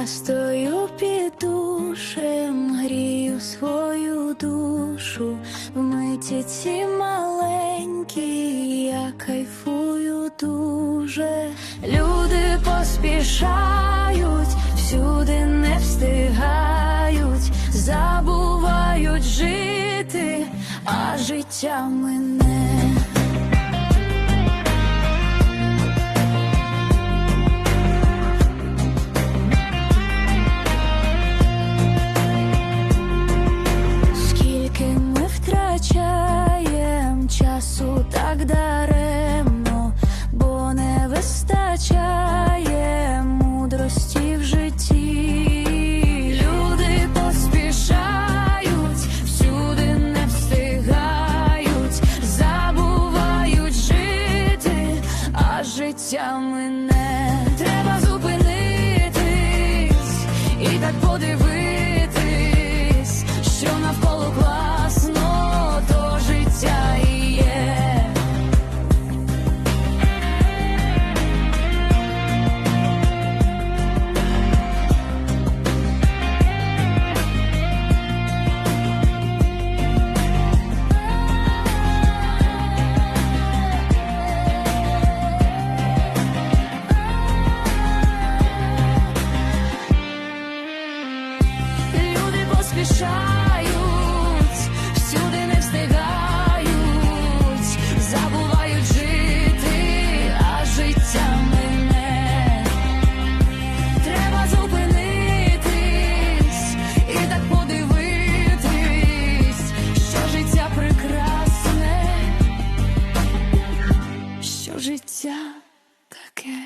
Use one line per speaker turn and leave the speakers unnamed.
Я стою під душем, грію свою душу, в миті ці маленькі, я кайфую дуже. Люди поспішають, всюди не встигають, забувають жити, а життя мине. Життя мине. Треба зупинитись і так подивитись, поспішають, всюди не встигають, забувають жити, а життя мине. Треба зупинитись і так подивитись, що життя прекрасне, що життя таке.